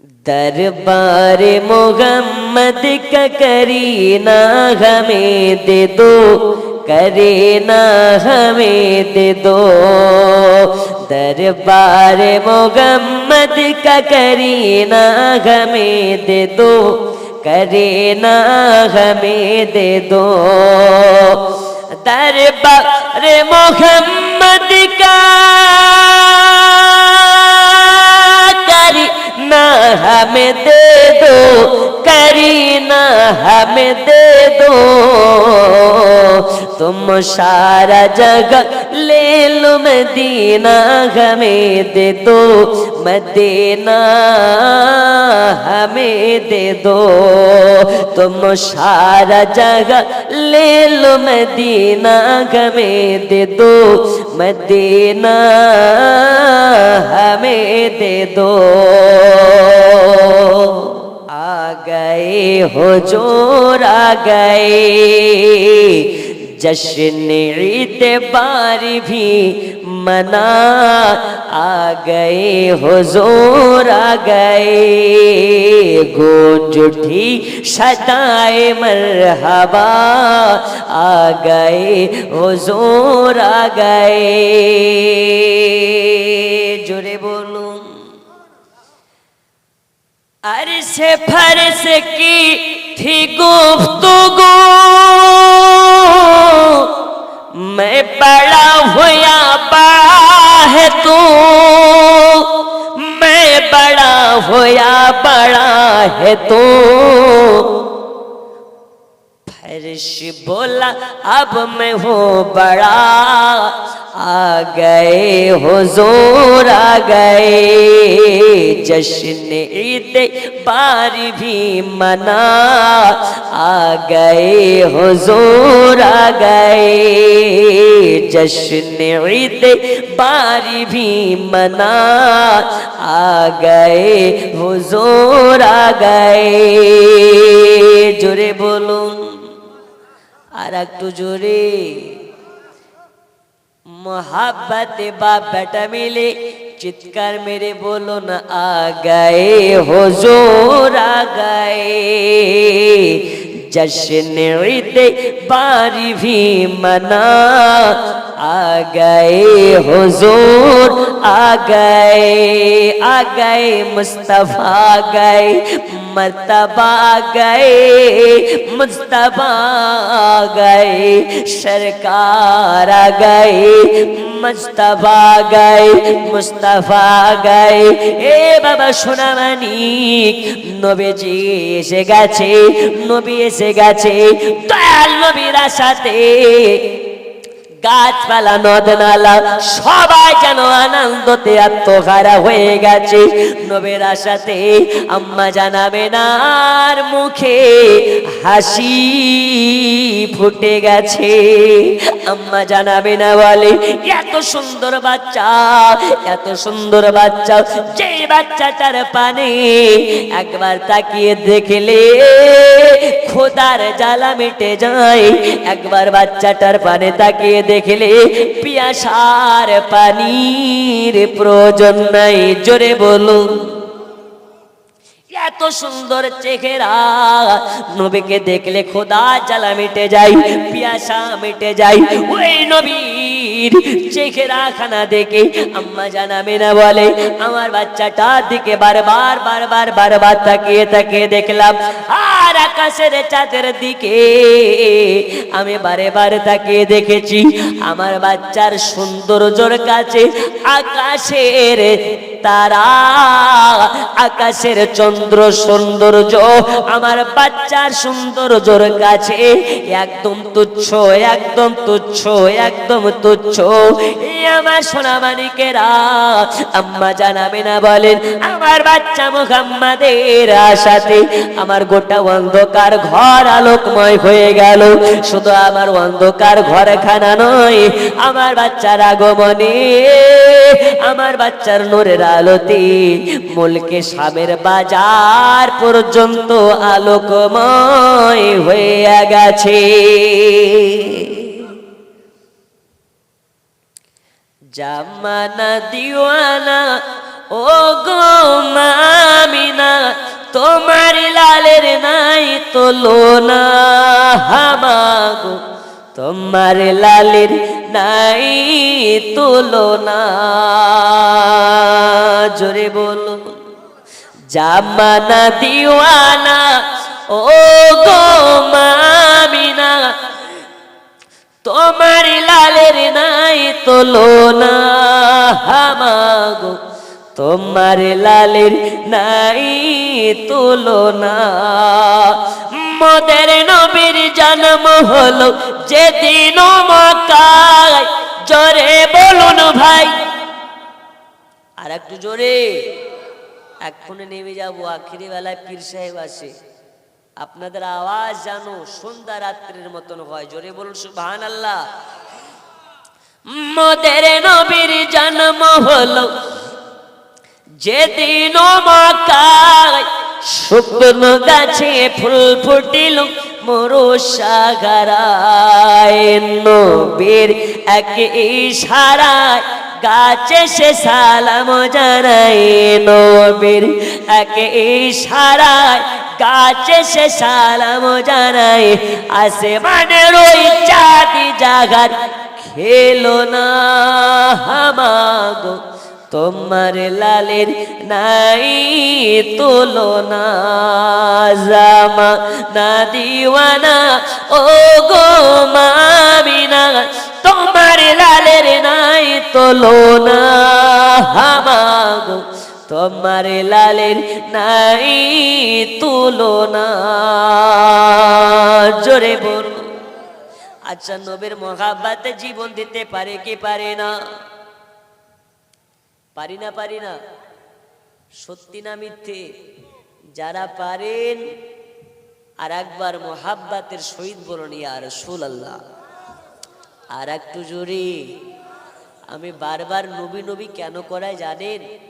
दरबार मोहम्मद का करीना हमें दे दो, करीना हमें दे दो। दरबार मोहम्मद का करीना हमें दे दो, करीना हमें दे दो। दरबार मोहम्मद का हमें दे दो करीना हमें दे दो तुम सारा जगह ले लो मदीना हमें दे दो मदीना हमें दे दो तुम सारा जगह ले लो मदीना हमें दे दो मदीना हमें दे दो आ गए हुजूर आ गए जश्न ईतबार भी मना आ गए हुजूर आ गए गूंज उठी सदाए मरहबा आ गए हुजूर आ गए जोरे बोलो अरसे फरस की थी गुफ्तगू मैं बड़ा हुआ बड़ा है तू। मैं बड़ा हुआ बड़ा है तू। फरिश बोला अब मैं हूँ बड़ा आ गए हुजूर आ गए जश्न ईद पारी भी मना आ गए हुजूर आ गए जश्न ईद पारी भी मना आ गए हुजूर आ गए जुरे बोलूँ আর একটু জোরে मोहब्बत बा बेटा मिले चित्कार मेरे बोलो न आ गए हुजूर आ गए जश्न ईद बारी भी मना आ गए हुजूर आ गए आ गए मुस्तफा आ गए मर्तबा आ गए मुस्तफा आ गए सरकार आ गए मुस्तफा आ गए मुस्तफा आ गए এ বাবা সোনা মানিক নবীজি এসে গেছে নবী এসে গেছে দয়াল নবীর সাথে গাছপালা নদ নালা সবাই যেন আনন্দতে আত্মহারা হয়ে গেছে। নবের আশাতে আম্মা জানাবে না মুখে হাসি ফুটে গেছে। আম্মা জানাবে না, বলে, এত সুন্দর বাচ্চা, এত সুন্দর বাচ্চা, যে বাচ্চাটার পানে একবার তাকিয়ে দেখলে খোদার জ্বালা মিটে যায়। একবার বাচ্চাটার পানে তাকিয়ে দেখলে পিয়াসার পানির প্রয়োজন নাই, জোরে বলুন এত সুন্দর চেহারা, নবীকে দেখলে খোদা জ্বালা মিটে যাই পিয়াসা মিটে যাই ওই নবীর চেহারা খানা দেখে আম্মা জানাবে না বলে, আমার বাচ্চাটার দিকে বারবার বারবার বারবার তাকিয়ে তাকিয়ে দেখলাম। আর আকাশের চাঁদের দিকে আমি বারে তাকিয়ে দেখেছি, আমার বাচ্চার সৌন্দর্যর কাছে আকাশের তারা, আকাশের চন্দ্র সৌন্দর্য, আমার বাচ্চার সৌন্দর্যর কাছে একদম তুচ্ছ একদম তুচ্ছ একদম তুচ্ছ এই আমার সোনা মানিকেরা, আম্মা জানাবে না বলেন, আমার বাচ্চা মুহাম্মাদের আশাতে আমার গোটা অন্ধকার ঘর আলোকময় হয়ে গেল। শুধু আমার অন্ধকার ঘরখানা নয়, আমার বাচ্চার আগমনে, আমার বাচ্চার নোরের আলোতে মুলকে সামের বাজার পর্যন্ত আলোকময় হয়ে গেছে। জামানা দিওয়ানা ও গো মামিনা, তোমার লালের নাই তোলো না হামাগো, তোমার লালের নাই তোলো না জোরে বলো, জামানা দিওয়ানা ও গো মা তোমার লালের নাই তুলনা হামাগো তোমার লালের নাই তুলনা। মোদের নবীর জন্ম হলো যেদিন মকায় জোরে বলুন ভাই। আর একটু জোরে এক্ষণে নেমে যাব, আখিরি বেলায় পীর সাহেব আসে। আপনাদের আওয়াজ জানো সন্ধ্যা রাত্রির মতন হয়। জোরে বলুন সুবহান আল্লাহ মোদের নবীর জন্ম হলো যেদিন মকায় শুকনো গাছে ফুল ফুটিল মরুষাগারায় নবীর এক ইশারায় গাছে সে সালাম জানাই নবীর এক ইশারায় গাছে সে সালাম জানাই আসে মানে রই চাঁদি জাগার খেলো না হামাগো, তোমার লালের নাই তুলনা জামা না দিওয়ানা ও গো মামিনা, তোমার লালের নাই তোলো তুলনা হামাগো। তোমার লালের নাই তুলনা। জোরে বলো। আচ্ছা নবীর মহাব্বাতে জীবন দিতে পারে কি পারে না? পারি না পারি না। সত্যি না মিথ্যে? যারা পারেন আর একবার মোহাব্বাতের শহীদ বলুন আর সুল আল্লাহ আর একটু জোরে। আমি বারবার নবী নবী কেন করায় জানেন?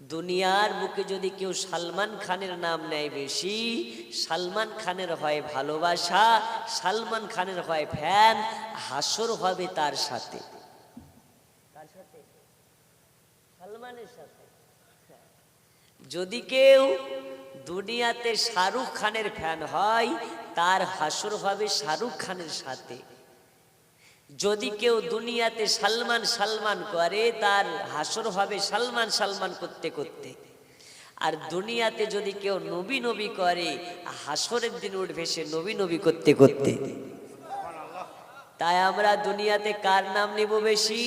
দুনিয়ার বুকে যদি কেউ সালমান খানের নাম নেয় বেশি, সালমান খানের হয় ভালোবাসা, সালমান খানের হয় ফ্যান, হাসর হবে তার সাথে। সালমানের সাথে। যদি কেউ দুনিয়াতে শাহরুখ খানের ফ্যান হয়, তার হাসর হবে শাহরুখ খানের সাথে। যদি কেউ দুনিয়াতে সালমান সালমান করে, তার হাসর হবে সালমান সালমান করতে করতে। আর দুনিয়াতে যদি কেউ নবী নবী করে, হাসরের দিন উঠবে সে নবী নবী করতে করতে। তাই আমরা দুনিয়াতে কার নাম নেব বেশি?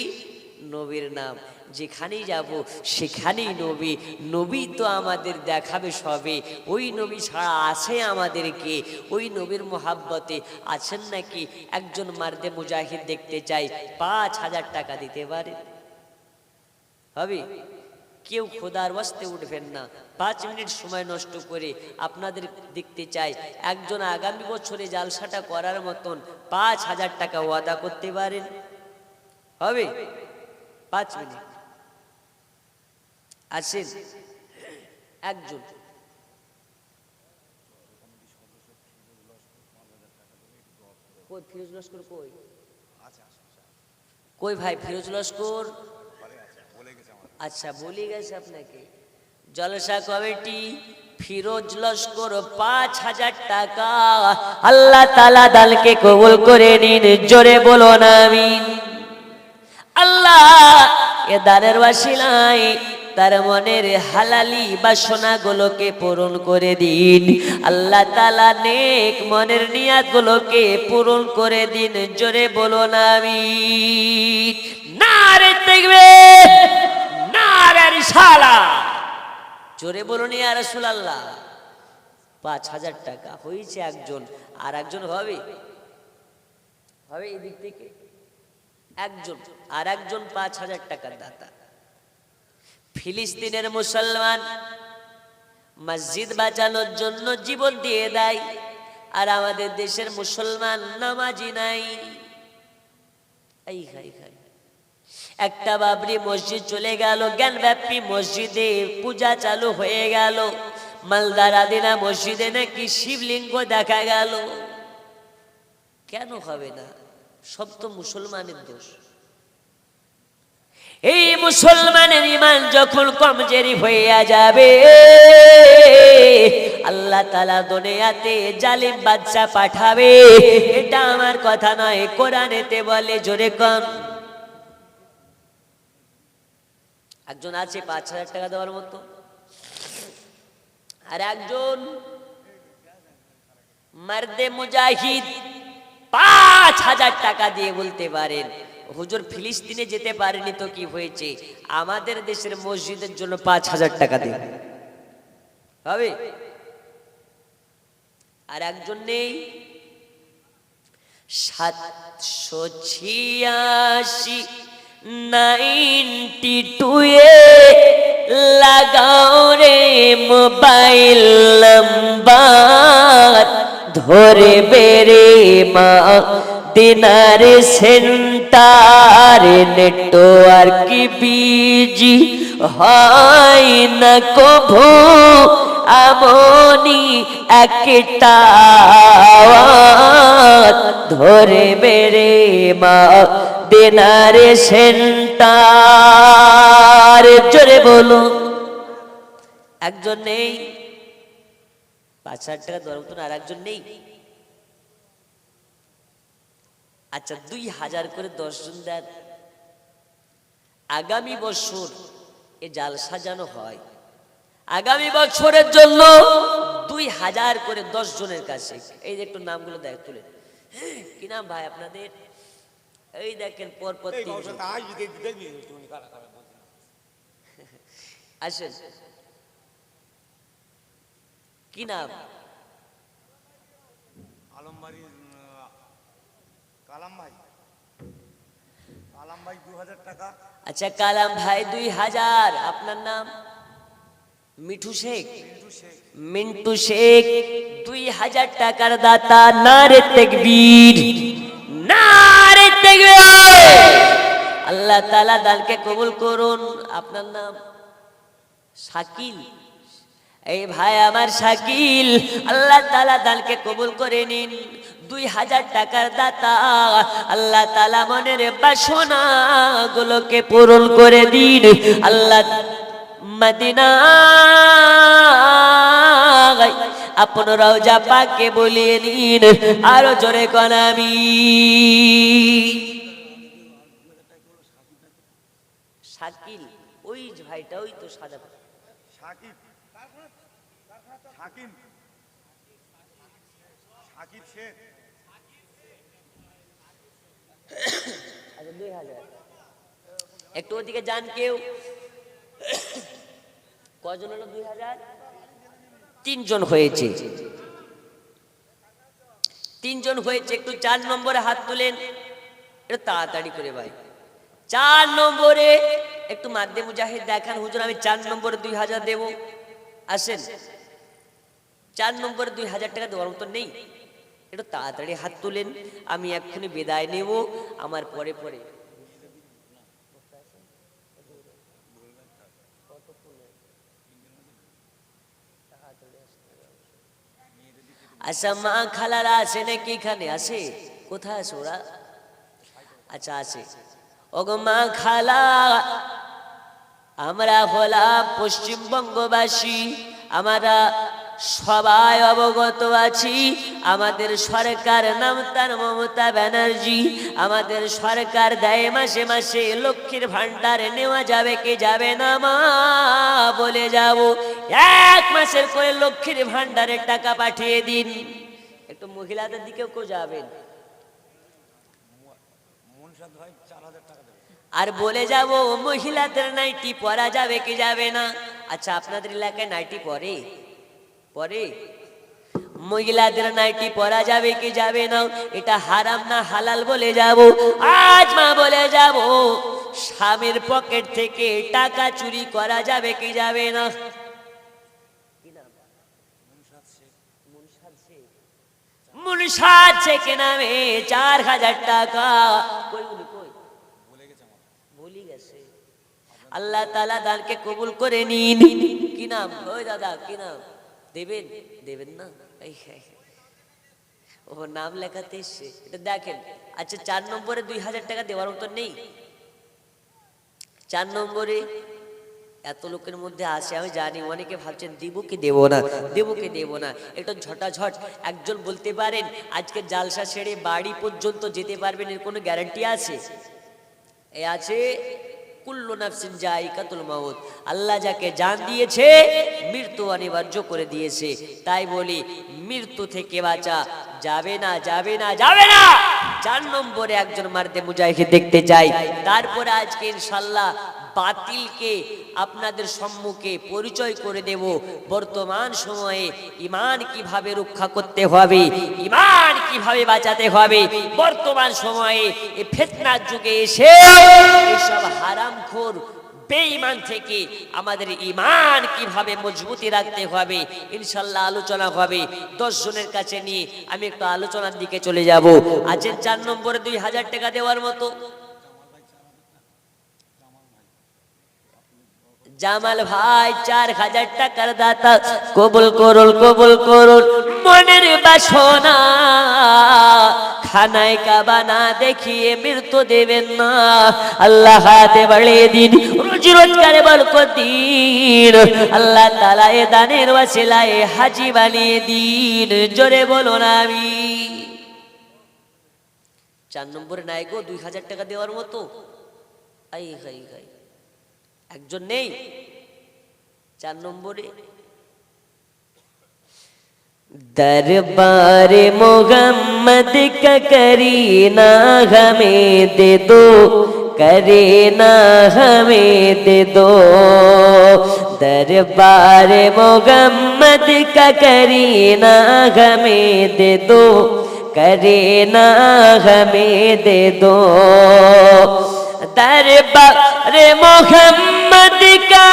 নবীর নাম। যেখানেই যাব, সেখানেই নবী। নবী তো আমাদের দেখাবে সবে। ওই নবী ছাড়া আছে আমাদেরকে ওই নবীর মোহাব্বতে আছেন নাকি? একজন মার্দে মুজাহিদ দেখতে চাই, পাঁচ হাজার টাকা দিতে পারে। হবে? কেউ খোদার বস্তে উঠবেন না। পাঁচ মিনিট সময় নষ্ট করে আপনাদের দেখতে চাই, একজন আগামী বছরে জালসাটা করার মতন পাঁচ হাজার টাকা ওয়াদা করতে পারেন। হবে? পাঁচ মিনিট। আসেন। একজন। কই ভাই, ফিরোজ লস্কর? আচ্ছা বলি গেছে আপনাকে। জলসা কমিটি, ফিরোজ লস্কর পাঁচ হাজার টাকা। আল্লাহ তালা দালকে কবুল করে নিন, জোরে বলো না আমিন। আল্লাহ। এ দানের বাসিলায় তার মনের হালালি বাসনাগুলোকে পূরণ করে দিন। আল্লাহ তালা নেক মনের নিয়াতগুলোকে পূরণ করে দিন, জোরে বলো না আমি না রে দেখবে রিসালা। জোরে বলুন ইয়া রাসূলুল্লাহ। পাঁচ হাজার টাকা হয়েছে একজন আর একজন হবে? হবে এই দিক থেকে? একজন, আর একজন পাঁচ হাজার টাকার দাতা। ফিলিস্তিনের মুসলমান মসজিদ বাঁচানোর জন্য জীবন দিয়ে দেয়, আর আমাদের দেশের মুসলমান নামাজি নাই। এই খাই খাই একটা বাবরি মসজিদ চলে গেল, জ্ঞানব্যাপী মসজিদে পূজা চালু হয়ে গেল। মালদার আদিনা মসজিদে নাকি শিবলিঙ্গ দেখা গেল। কেন হবে না? সব তো মুসলমানের দোষ। এই মুসলমানের ইমান যখন কমজোরি হইয়া যাবে, আল্লাহ তালা দুনিয়াতে জালিম বাচ্চা পাঠাবে। এটা আমার কথা নয়, কোরআনেতে বলে জোরে কম। একজন আছে, পাঁচ হাজার টাকা দেওয়ার মতো। আর একজন মার্দে মুজাহিদ। পাঁচ হাজার টাকা দিয়ে বলতে পারেন। হুজুর, ফিলিস্তিনে যেতে পারেনি তো কি হয়েছে? আমাদের দেশের মসজিদের জন্য পাঁচ হাজার টাকা দেবে হবে? আর একজন নেই। সাতশো ছিয়াশি, নাইনটি টুয়ে লাগাও রে মোবাইল নাম্বার। ধরে বেরে মা, দিনার সেন্টার নেটওয়ার্ক বিজি হয় না কভু? আমনি একটা ধরে বেরে মা, দিনারে সেন্টার। জোরে বলো একজন নেই। পাঁচ হাজার টাকা দেওয়ার মতন আর একজন নেই। আচ্ছা দুই হাজার করে দশজন দেন। আগামী বছর এ জাল সাজানো হয়। আগামী বছরের জন্য দুই হাজার করে দশ জনের কাছে। এই যে একটু নামগুলো দেখ তুলে। কি নাম ভাই আপনাদের? এই দেখেন পর পর এই তিনজন। গৌসা আজ দিতে দিতে দিতে তুমি কারা কারা বলছো আসেন কি নাম আলমবাড়ি কালাম ভাই কালাম ভাই দু হাজার টাকা। আচ্ছা কালাম ভাই দুই হাজার আপনার নাম? মিঠু শেখ। মিন্টু শেখ দুই হাজার টাকার দাতা নারে তেকবীর। নারে তেকবীর! আল্লাহ তাআলা দানকে কবুল করুন। আপনার নাম? শাকিল। এই ভাই আমার শাকিল, আল্লাহ তালা দানকে কবুল করে নিন। দুই হাজার টাকার দাতা, আল্লাহ তালা মনের বাসনা গুলোকে পূরণ করে দিন। আল্লাহ মদিনা আপনারাও যা পাকে বলিয়ে নিন। আরও জোরে কনামি শাকিল, ওই ভাইটা, ওই তো সাদা সাকিব সাকিব শেখ একটু ওদিকে যান কেউ। কজন হলো? দুই হাজার? তিনজন হয়েছে। তিনজন হয়েছে। একটু চার নম্বরে হাত তুলেন। তাড়াতাড়ি করে ভাই। চার নম্বরে একটু মাদ্দে মুজাহিদ দেখান। হুজুর, আমি চার নম্বরে দুই হাজার দেবো। আসেন। চার নম্বরে দুই হাজার টাকা দেওয়ার মতো নেই। একটু তাড়াতাড়ি হাত তুলেন, আমি এক্ষুনি বিদায় নেব। আমার পরে পরে। আচ্ছা মা খালারা আছে নাকি এখানে? আছে। কোথায় আছে ওরা? আচ্ছা আছে। ওগো মা খালা, আমরা হলাম পশ্চিমবঙ্গবাসী। আমরা সবাই অবগত আছি। আমাদের সরকার নাম তার মমতা ব্যানার্জি। আমাদের সরকার দেয় মাসে মাসে লক্ষ্মীর ভান্ডার নেওয়া যাবে কি যাবে না মা? বলে যাব। এক মাসের করে লক্ষ্মীর ভান্ডারের টাকা পাঠিয়ে দিন। একটু মহিলাদের দিকেও কেউ যাবেন। আর বলে যাব, মহিলাদের নাইটি পরা যাবে কি যাবে না? আচ্ছা আপনাদের এলাকায় নাইটি পরে? পরে? মহিলাদের নাইটি পরা যাবে কি যাবে না এটা হারাম না হালাল বলে যাব আজ মা বলে যাব স্বামীর পকেট থেকে টাকা চুরি করা যাবে কি যাবে না? মুনসাদ শেখ। নামে চার হাজার টাকা। আল্লাহ তালা দানকে কবুল করে নিন। কি নাম? ওই দাদা কি নাম? দেবেন? দেবেন না? এই। ও, নাম লেখাতে এসছে। এটা দেখেন। আচ্ছা চার নম্বরে দুই হাজার টাকা দেওয়ার মতো নেই। চার নম্বরে এত লোকের মধ্যে আসে, আমি জানি, অনেকে ভাবছেন, দেবো কি দেবো না? দেবো কি দেবো না? এটা ঝটাঝট। একজন বলতে পারেন, আজকে জালসা ছেড়ে বাড়ি পর্যন্ত যেতে পারবেন, এর কোনো গ্যারান্টি আছে? এ আছে কুল্লু নাফসিন জায়কাতুল মাউত। আল্লাহ যাকে জান দিয়েছে, মৃত্যু অনিবার্য করে দিয়েছে। তাই বলি, মৃত্যু থেকে বাঁচা যাবে না যাবে না যাবে না! চার নম্বরে একজন মারতে মুজাহিদ দেখতে চাই। তারপরে আজকে ইনশাল্লাহ বাতিলকে আপনাদের সম্মুখে পরিচয় করে দেব। বর্তমান সময়ে ইমান কীভাবে রক্ষা করতে হবে ইমান কীভাবে বাঁচাতে হবে, বর্তমান সময়ে এই ফেতনার যুগে এসে এইসব হারামখোর, বেঈমান থেকে আমাদের ইমান কীভাবে মজবুতি রাখতে হবে, ইনশাল্লাহ আলোচনা হবে। দশ জনের কাছে নিয়ে আমি একটু আলোচনার দিকে চলে যাব। আজের চার নম্বরে দুই হাজার টাকা দেওয়ার মতো জামাল ভাই, চার হাজার টাকার দাতা। কবুল করুন কবুল করুন, মনের বাসনা। খানায় কাবা না দেখিয়ে মৃত্যু দেবেন না। আল্লাহ হাতে বাড়িয়ে দিন, রোজ রোজগারে বরকত দিন। আল্লাহ তালা এ দানের ওয়াসিলায় হাজি বানিয়ে দিন। জোরে বলুন আমি চার নম্বরে নাই দুই হাজার টাকা দেওয়ার মতো। আই, হাই হাই। একজন নেই চার নম্বরে दरबार मोहम्मद का करीना हमें दे दो करीना हमें दे दो दरबार मोहम्मद का करीना हमें दे दो करीना हमें दे दो دربار محمد کا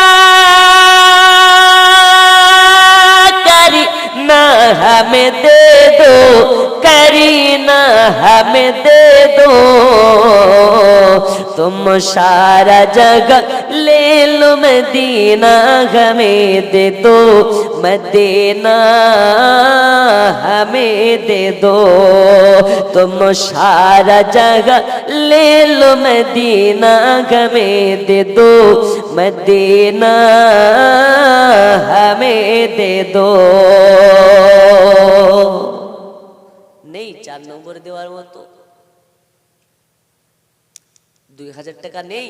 کرنا ہمیں دے دو کرنا ہمیں دے دو تم سارا جگہ لے لو مدینہ ہمیں دے دو मदीना हमें दे दो तुम सारा जगह ले लो मदीना हमें दे दो मदीना हमें दे दो নেই চার নম্বর দেওয়ার মতো দুই হাজার টাকা নেই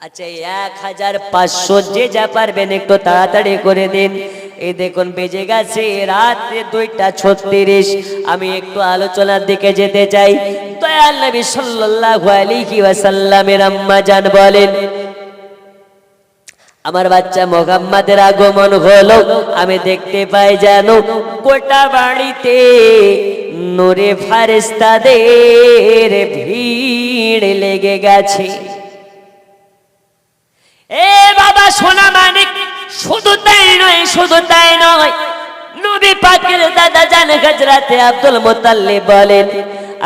আচ্ছা এই এক হাজার পাঁচশো যে যা পারবেন একটু তাড়াতাড়ি করে দিন এই দেখুন, বেজে গেছে রাত্রে দুইটা ছত্রিশ। আমি একটু আলোচনার দিকে যেতে চাই। দয়াল নবী সাল্লাল্লাহু আলাইহি ওয়াসাল্লামের আম্মা জান বলেন, আমার বাচ্চা মোহাম্মদের আগমন হলো। আমি দেখতে পাই যেন গোটা বাড়িতে নূরে ফারেস্তাদের ভিড় লেগে গেছে। এ বাবা সোনা মানিক, শুধু তাই নয়, শুধু তাই নয়। নবী পাকের দাদা জান হাজরাতে আব্দুল মোতাল্লিব বলেন,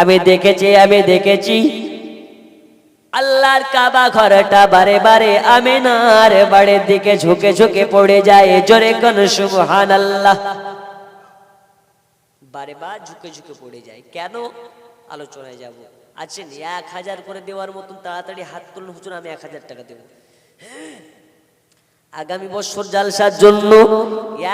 আমি দেখেছি আমি দেখেছি। আল্লাহর কাবা ঘরটা বারে বারে আমিনার বাড়ির দিকে ঝুঁকে ঝুঁকে পড়ে যায়। জোরে কোন সুবহান আল্লাহ বারে বার ঝুঁকে ঝুঁকে পড়ে যায়। কেন? আলোচনায় যাব। আছেন, এক হাজার করে দেওয়ার মতন তাড়াতাড়ি হাত তুলুন, হুজুর, আমি এক হাজার টাকা দেবো। আগামী বছর জালসার জন্য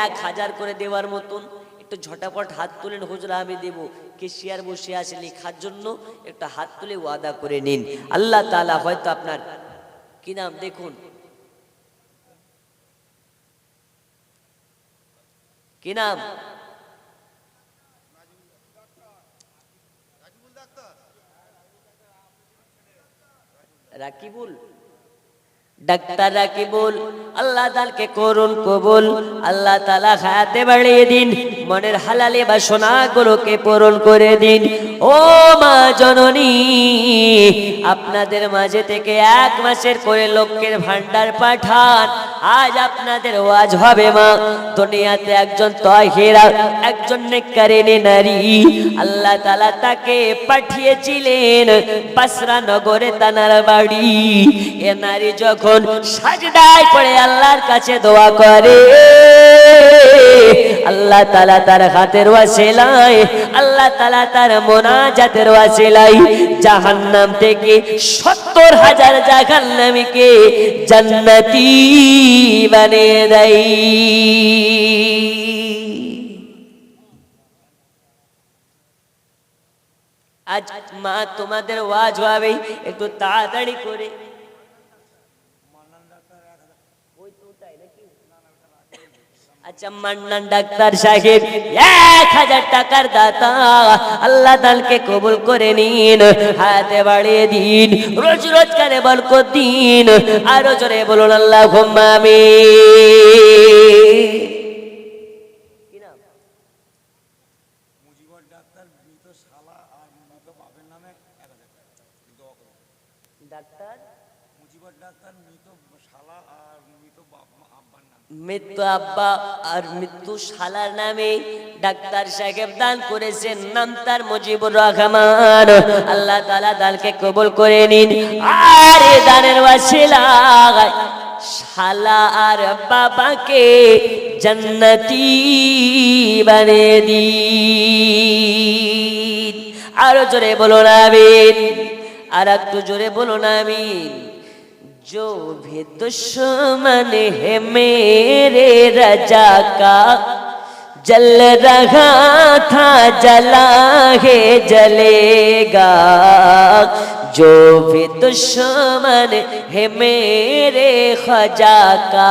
এক হাজার করে দেওয়ার মতন একটু ঝটাপট হাত তুলেন হুজরা আমি দেব। কেশিয়ার বসে আছে লেখার জন্য একটা হাত তুলে ওয়াদা করে নিন। আল্লাহ তাআলা হয়তো আপনার কি নাম দেখুন? কি নাম? রাকিবুল? ডাক্তার বল? আল্লাহ তালকে করুন কবুল। আল্লাহ তালা খায়াতে বাড়িয়ে দিন। মনের হালালে বা সোনাগুলোকে পূরণ করে দিন। ও মা জননী, আপনাদের মাঝে থেকে এক মাসের করে লোকের ভান্ডার পাঠান। আজ আপনাদের ওয়াজ হবে মা, দুনিয়াতে একজন তহেরা, একজন নেকারিনী নারী। আল্লাহ তালা তাকে পাঠিয়েছিলেন বাসরা নগরে তানার বাড়ি। এ নারী যখন সাজদায় পড়ে আল্লাহর কাছে দোয়া করে, আল্লাহ তালা তার হাতের ওয়াসিলায়, আল্লাহ তালা তার মোনাজাতের ওয়াসিলায়, জাহান্নাম থেকে সত্তর হাজার জাহান্নামীকে জান্নাতি বানিয়ে দেয়। আজ মা তোমাদের ওয়াজ হবে, একটু তাড়াতাড়ি করে। আচ্ছা মান্নান ডাক্তার সাহেব, এক হাজার টাকার দাতা। আল্লাহ দালকে কবুল করে নিন, হাতে বাড়িয়ে দিন, রোজ রোজগারে বরকত দিন। আরও জোরে বলুন আল্লাহ ঘুমামি মুজিবর ডাক্তার মৃত শালা আর মৃত বাপের নামে এক হাজার টাকা দোয়া করো ডাক্তার মুজিবর ডাক্তার মৃত শালা আর মৃত বাপ আব্বার নামে মৃত্যু আব্বা আর মৃত্যু শালার নামে ডাক্তার সাহেব দান করেছেন, নাম তার মুজিবুর রহমান। আল্লাহ তালা দানকে কবুল করে নিন। আর দানের ওয়াসিলায় শালা আর বাবাকে জান্নাতি বানিয়ে দিন। আরও জোরে বলুন আমিন। আর একটু জোরে বলুন আমিন। जो भी दुश्मन है मेरे रजा का जल रहा था जला है जलेगा जो भी दुश्मन है मेरे खजा का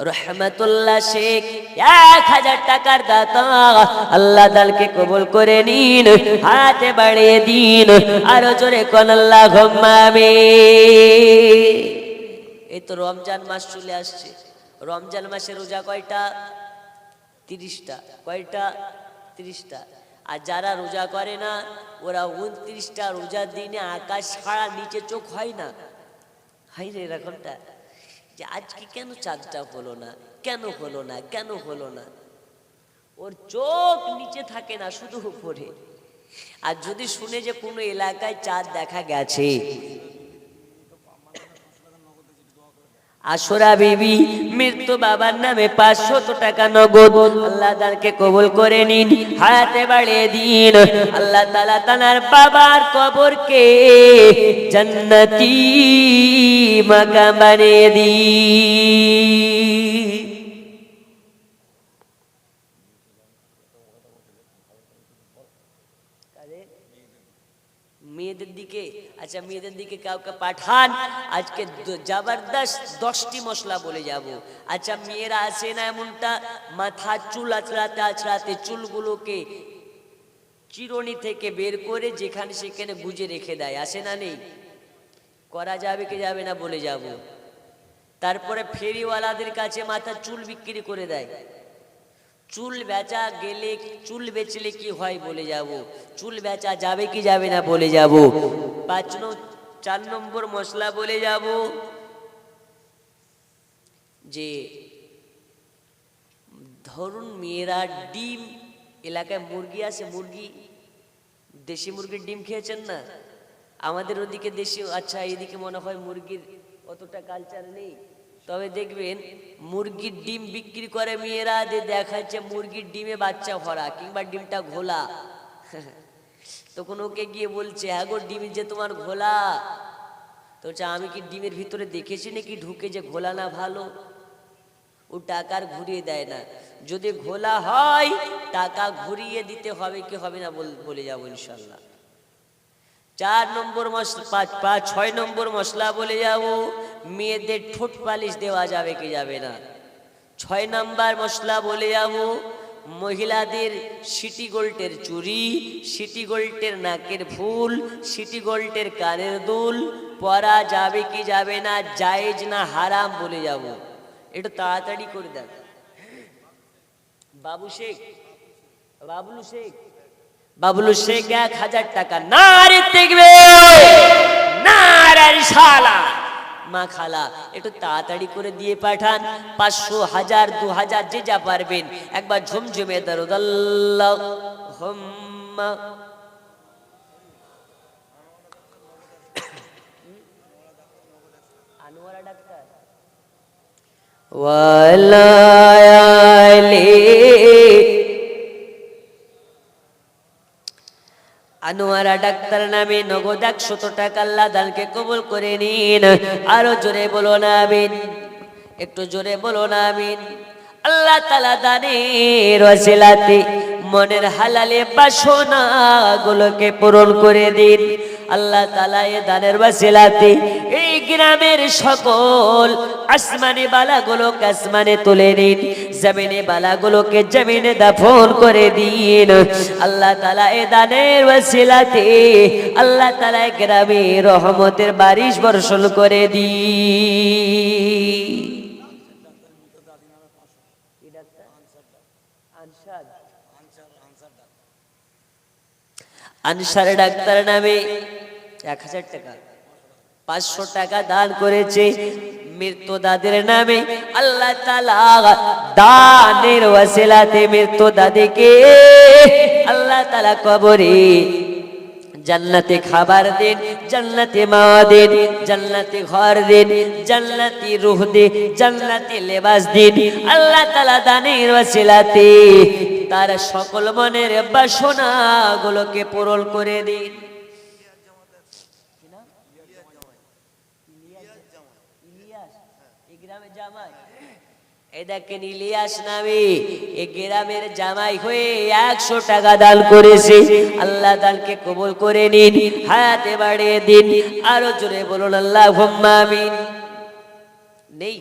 রহমতুল্লাহ শেখ, এক হাজার টাকার দাতা। আল্লাহ দালকে কবুল করে নিন, হাতে বাড়িয়ে দিন, আরও জোরে কোন আল্লাহ এই তো রমজান মাস চলে আসছে। রমজান মাসে রোজা কয়টা? তিরিশটা। কয়টা? তিরিশটা। আর যারা রোজা করে না, ওরা উনত্রিশটা রোজার দিনে আকাশ ছাড়া নিচে চোখ হয় না। হাই রে এরকমটা? যে আজকে কেন চাঁদটা হলো না? কেন হলো না? কেন হলো না? ওর চোখ নিচে থাকে না, শুধু উপরে। আর যদি শুনে যে কোনো এলাকায় চাঁদ দেখা গেছে আসরা বিবি, মৃত্যু বাবার নামে পাঁচশত টাকা নগদ। আল্লাহ তারকে কবুল করে নিন হাতে বাড়িয়ে দিন। আল্লাহ তালা তানার বাবার কবরকে জান্নাতি মাকাম বানিয়ে দিন। মেয়েদের দিকে আচ্ছা মেয়েদের দিকে কাউকে পাঠান, আজকে জবরদস্ত দশটি মশলা বলে যাব। আচ্ছা মেয়েরা আসে না এমনটা? মাথা চুল আছড়াতে আছড়াতে চুলগুলোকে চিরুনি থেকে বের করে যেখানে সেখানে গুজে রেখে দেয়। আসে না নেই? করা যাবে কি যাবে না বলে যাব। তারপরে ফেরিওয়ালাদের কাছে মাথা চুল বিক্রি করে দেয়। চুল বেচা গেলে চুল বেচলে কি হয় বলে যাব? চুল বেচা যাবে কি যাবে না বলে যাব? পাঁচ চার নম্বর মশলা বলে যাব যে ধরুন মেয়েরা ডিম, এলাকায় মুরগি আছে, মুরগি, দেশি মুরগির ডিম খেয়েছেন না? আমাদের ওদিকে দেশি আচ্ছা এদিকে মনে হয় মুরগির অতটা কালচার নেই। তবে দেখবেন মুরগির ডিম বিক্রি করে মেয়েরা যে দেখাচ্ছে মুরগির ডিমে বাচ্চা ভরা কিংবা ডিমটা ঘোলা। তখন ওকে গিয়ে বলছে হ্যাঁ গো, ডিম যে তোমার ঘোলা। তো আমি কি ডিমের ভিতরে দেখেছি নাকি ঢুকে যে ঘোলা না ভালো? ও টাকা আর ঘুরিয়ে দেয় না। যদি ঘোলা হয়, টাকা ঘুরিয়ে দিতে হবে কি হবে না বলে যাব ইনশাল্লাহ। চার নম্বর মশলা, পাঁচ ছয় নম্বর মশলা বলে যাব, মেয়েদের ঠোঁট পালিশ দেওয়া যাবে কি যাবে না। ছয় নম্বর মশলা বলে যাব, মহিলাদের সিটি গোল্টের চুড়ি, সিটি গোল্টের নাকের ফুল, সিটি গোল্টের কানের দুল, পরা যাবে কি যাবে না, জায়েজ না হারাম বলে যাব। একটু তাড়াতাড়ি করে দেখ। বাবু শেখ, বাবলু শেখ। বাবলু শেখ এক হাজার টাকা। নারে দেখবে। মা খালা, একটু তাড়াতাড়ি করে দিয়ে পাঠান। পাঁচশো হাজার, দু হাজার, যে যা পারবেন। একবার ঝুমঝুমে ডাক্তার। ওয়ালায়ালি। আনোয়ারা ডাক্তার নামে নগদ একশত টাকা আল্লাহ দানকে কবুল করে নিন। আরও জোরে বলো না আমিন। একটু জোরে বলো না আমিন। আল্লাহ তালা দানের ওয়াসিলাতে মনের হালালে বাসনা গুলোকে পূরণ করে দিন। আল্লাহ তালা এ দানের ওয়াসিলাতে এই গ্রামের সকল আসমানি বালাগুলোকে আসমানে তুলে নিন, জমিনে বালাগুলোকে জমিনে দাফন করে দিন। আল্লাহ তালা এ দানের ওয়াসিলাতে আল্লাহ তালা গ্রামে রহমতের বারিশ বর্ষণ করে দিন। আনসার ডাক্তার নামে এক হাজার টাকা। পাঁচশো টাকা দান করেছে মৃত্যু দাদের নামে। আল্লাহ তালা দানের ওয়াসিলাতে মৃত্যু দাদিকে আল্লাহ তালা কবরে জান্নাতে খাবার দিন, জান্নাতে মা দিন, জান্নাতে ঘর দিন, জান্নাতি রুহ দিন, জান্নাতে লেবাস দিন। আল্লাহ তালা দানের ওয়াসিলাতে তার সকল মনের বাসনা গুলোকে পূরণ করে দিন। এই দেখেন ইলিয়াস নামে এ গ্রামের জামাই হয়ে একশো টাকা দান করেছে। আল্লাহ দানকে কবুল করে নিন, হায়াতে বাড়িয়ে দিন, আরও জোরে বলুন আল্লাহ আমিন। নেই?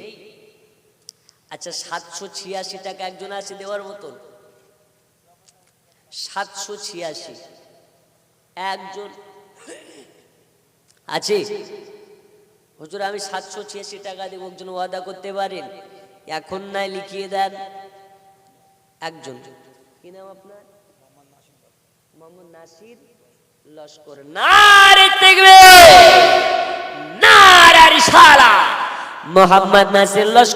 আচ্ছা সাতশো ছিয়াশি টাকা একজন আছে দেওয়ার মতন। সাতশো ছিয়াশি। একজন আছে? হুজুর, আমি সাতশো ছিয়াশি টাকা দেবো একজন ওয়াদা করতে পারেন? এখন নাই, লিখিয়ে দেন। একজন। কি নাম আপনার? মোহাম্মদ নাসির। লস্কর। নারে দেখবে নারার শালা মোহাম্মদ নাসির লস্কর।